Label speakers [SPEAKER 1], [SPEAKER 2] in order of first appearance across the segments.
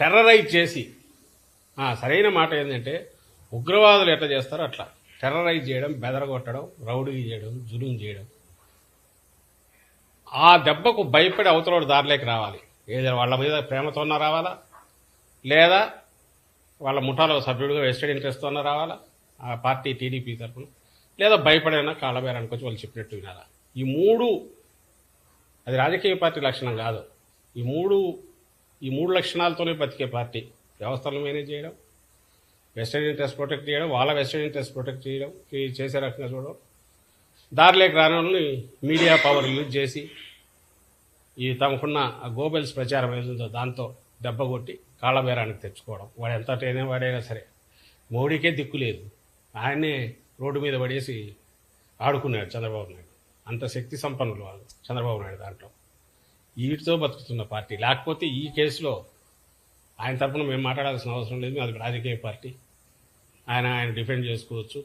[SPEAKER 1] Terrorise చేసి. సరైన మాట ఏంటంటే ఉగ్రవాదులు ఎట్లా చేస్తారో అట్లా. టెర్రరైజ్ చేయడం బెదరగొట్టడం రౌడీ చేయడం జులుం చేయడం. ఆ దెబ్బకు భయపడి అవతలోడు దారిలోకి రావాలి. ఏదైనా వాళ్ళ మీద ప్రేమతోన్నా రావాలా? లేదా వాళ్ళ ముఠాలో సభ్యుడిగా వెస్టెడ్ ఇంట్రెస్ట్తోన్నా రావాలా? ఆ పార్టీ టీడీపీ తరఫున. లేదా భయపడైనా కాళ్ళబేరానికి వచ్చి వాళ్ళు చెప్పినట్టు వినాలా? ఈ మూడు అది రాజకీయ పార్టీ లక్షణం కాదు. ఈ మూడు ఈ మూడు లక్షణాలతోనే బతికే పార్టీ. వ్యవస్థలు మేనేజ్ చేయడం వెస్టర్న్ ఇంట్రెస్ట్ ప్రొటెక్ట్ చేయడం వాళ్ళ వెస్టర్న్ ఇంట్రెస్ట్ ప్రొటెక్ట్ చేయడం చేసే రకంగా చూడడం. దారిలోకి రాని వాళ్ళని మీడియా పవర్ యూజ్ చేసి ఈ తమకున్న గోబెల్స్ ప్రచారం ఏదో దాంతో దెబ్బ కొట్టి కాళ్ళబేరానికి తెచ్చుకోవడం. వాడు ఎంతటైనా వాడైనా సరే మోడీకే దిక్కు లేదు. ఆయన్నే రోడ్డు మీద పడేసి ఆడుకున్నాడు చంద్రబాబు నాయుడు. అంత శక్తి సంపన్నులు వాళ్ళు చంద్రబాబు నాయుడు దాంట్లో. వీటితో బతుకుతున్న పార్టీ. లేకపోతే ఈ కేసులో ఆయన తరఫున మేము మాట్లాడాల్సిన అవసరం లేదు. అది రాజకీయ పార్టీ. ఆయన ఆయన డిఫెండ్ చేసుకోవచ్చు.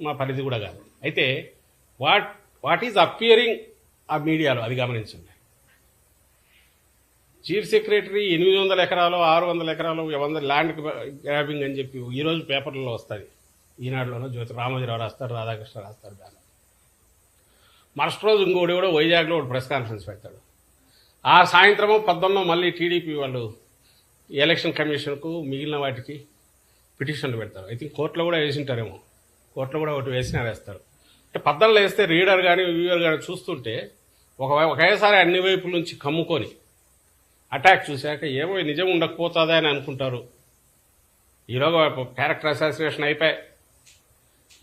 [SPEAKER 1] మా పరిధి కూడా కాదు. అయితే వాట్ వాట్ ఈజ్ అపియరింగ్ ఆ మీడియాలో? అది గమనించండి. చీఫ్ సెక్రటరీ ఎనిమిది వందల ఎకరాలు ఆరు వందల ఎకరాలు వంద ల్యాండ్ గ్రాబింగ్ అని చెప్పి ఈరోజు పేపర్లలో వస్తుంది ఈనాడులోనూ జ్యోతి రామోజీరావు రాస్తారు రాధాకృష్ణ రాస్తారు దాని మరుసటి రోజు ఇంకోటి కూడా వైజాగ్లో ఒక ప్రెస్ కాన్ఫరెన్స్ పెడతాడు. ఆ సాయంత్రము పద్దెనిమిది మళ్ళీ టీడీపీ వాళ్ళు ఎలక్షన్ కమిషన్కు మిగిలిన వాటికి పిటిషన్లు పెడతారు. ఐ థింక్ కోర్టులో కూడా వేసింటారేమో. కోర్టులో కూడా ఒకటి వేసినా వేస్తారు. అంటే పద్దెనిమిది వేస్తే రీడర్ కానీ వ్యూవర్ కానీ చూస్తుంటే ఒక ఒకేసారి అన్ని వైపుల నుంచి కమ్ముకొని అటాక్ చూశాక ఏమో నిజం ఉండకపోతుందా అని అనుకుంటారు. ఈరోజు క్యారెక్టర్ అసాసినేషన్ అయిపోయాయి.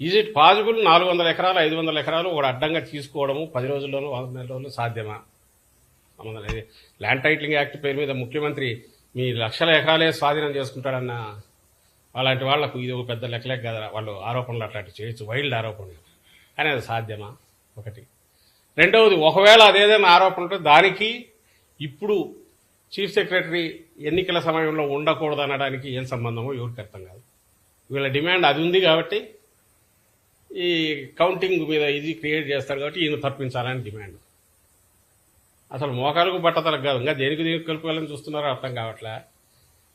[SPEAKER 1] ఈజ్ ఇట్ పాసిబుల్ నాలుగు వందల ఎకరాలు ఐదు వందల ఎకరాలు ఒక అడ్డంగా తీసుకోవడము పది రోజుల్లోనూ వంద నెల రోజులు సాధ్యమా? ల్యాండ్ టైటిలింగ్ యాక్ట్ పేరు మీద ముఖ్యమంత్రి మీ లక్షల ఎకరాలే స్వాధీనం చేసుకుంటాడన్న అలాంటి వాళ్ళకు ఇది ఒక పెద్ద లెక్కలేక కదా వాళ్ళు ఆరోపణలు అట్లాంటివి చేయొచ్చు వైల్డ్ ఆరోపణలు. కానీ అది సాధ్యమా? ఒకటి. రెండవది ఒకవేళ అదేదైనా ఆరోపణ ఉంటే దానికి ఇప్పుడు చీఫ్ సెక్రటరీ ఎన్నికల సమయంలో ఉండకూడదు అనడానికి ఏం సంబంధమో ఎవరికి అర్థం కాదు. వీళ్ళ డిమాండ్ అది ఉంది కాబట్టి ఈ కౌంటింగ్ మీద ఇది క్రియేట్ చేస్తారు కాబట్టి ఈయన తప్పించాలని డిమాండ్. అసలు మోకాలకు బట్టతలకు కాదు. ఇంకా దేనికి దేనికి కలుపుకోవాలని చూస్తున్నారో అర్థం కావట్లే.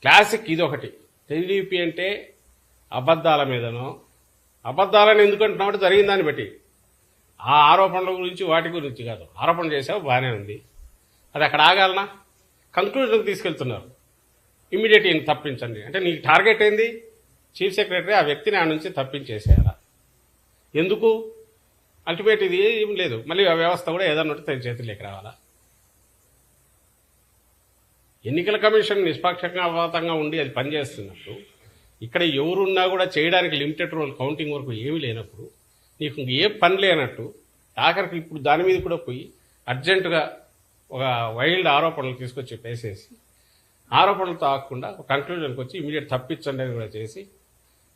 [SPEAKER 1] క్లాసిక్ ఇది ఒకటి. టీడీపీ అంటే అబద్ధాల మీదనో అబద్ధాలను ఎందుకంటున్నామంటే జరిగిన దాన్ని బట్టి. ఆ ఆరోపణల గురించి వాటి గురించి కాదు. ఆరోపణ చేసావు బాగానే ఉంది. అది అక్కడ ఆగాలనా? కంక్లూజన్కి తీసుకెళ్తున్నారు. ఇమీడియట్ ఈయన తప్పించండి. అంటే నీకు టార్గెట్ ఏంది? చీఫ్ సెక్రటరీ ఆ వ్యక్తిని ఆ నుంచి తప్పించేసేయాలా? ఎందుకు? అల్టిమేట్ ఇది ఏం లేదు. మళ్ళీ ఆ వ్యవస్థ కూడా ఏదన్నట్టు ఉంటే తన చేతిలోకి రావాలా? ఎన్నికల కమిషన్ నిష్పక్షపాతంగా ఉండి అది పనిచేస్తున్నప్పుడు ఇక్కడ ఎవరున్నా కూడా చేయడానికి లిమిటెడ్ రోల్ కౌంటింగ్ వరకు ఏమీ లేనప్పుడు నీకు ఏ పని లేనట్టు ఆఖరికి ఇప్పుడు దాని మీద కూడా పోయి అర్జెంటుగా ఒక వైల్డ్ ఆరోపణలు తీసుకొచ్చి పేసేసి ఆరోపణలతో ఆకుండా ఒక కంక్లూజన్కి వచ్చి ఇమీడియట్ తప్పించండి అని కూడా చేసి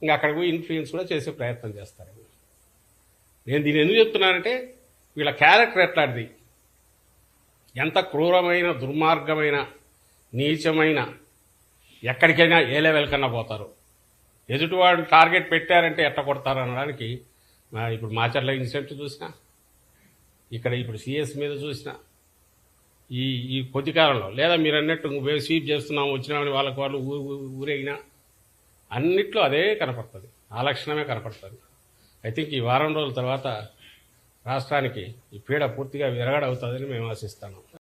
[SPEAKER 1] ఇంకా అక్కడ పోయి ఇన్ఫ్లుయెన్స్ కూడా చేసే ప్రయత్నం చేస్తారు. నేను దీన్ని ఎందుకు చెప్తున్నానంటే వీళ్ళ క్యారెక్టర్ ఎట్లాంటిది? ఎంత క్రూరమైన దుర్మార్గమైన నీచమైన ఎక్కడికైనా ఏ లెవెల్ కన్నా పోతారు. ఎదుటివాడు టార్గెట్ పెట్టారంటే ఎట్ట కొడతారు అనడానికి ఇప్పుడు మాచర్ల ఇన్సిడెంట్ చూసినా ఇక్కడ ఇప్పుడు సిఎస్ మీద చూసిన ఈ ఈ కొద్ది కాలంలో లేదా మీరు అన్నట్టు మేము స్వీప్ చేస్తున్నాము వచ్చినామని వాళ్ళకి వాళ్ళు ఊ- ఊరైనా ఊరేగినా అన్నిట్లో అదే కనపడుతుంది. ఆ లక్షణమే కనపడుతుంది. ఐ థింక్ ఈ వారం రోజుల తర్వాత రాష్ట్రానికి ఈ పీడ పూర్తిగా విరగడవుతుందని మేము ఆశిస్తాను.